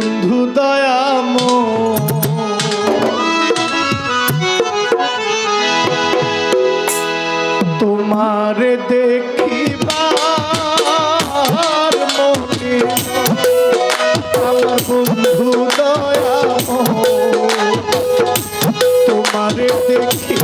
বন্ধু দয়াম তোমার দেখিবার বন্ধু দয়াম তোমার দেখি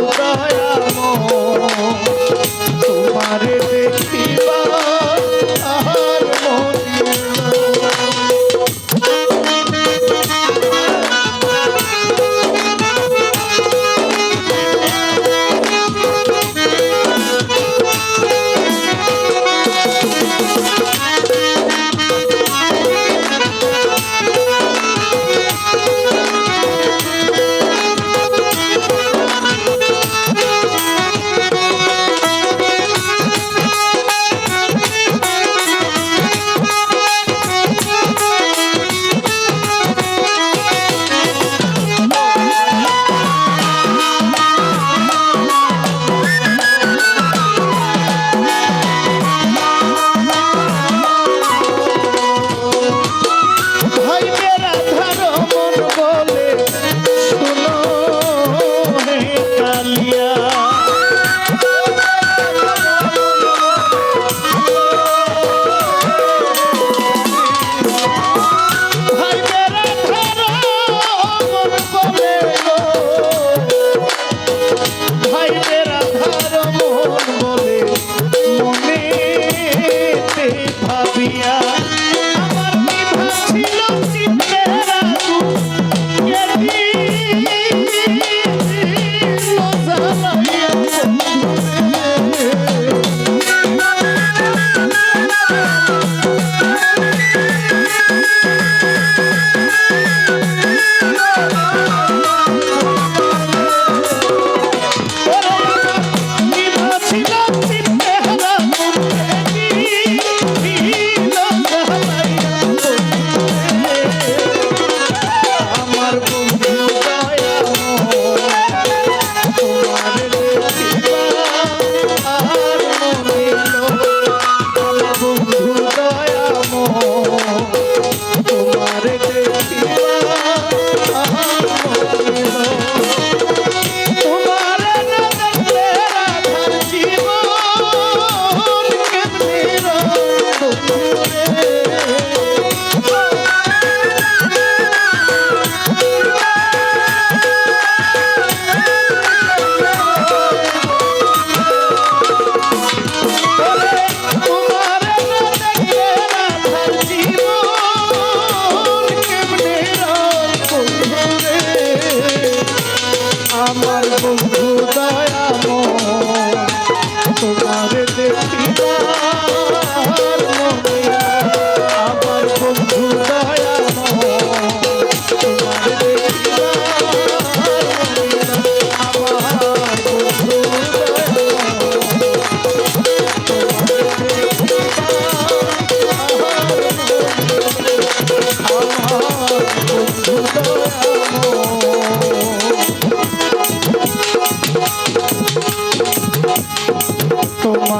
বন্ধু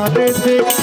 তোমারে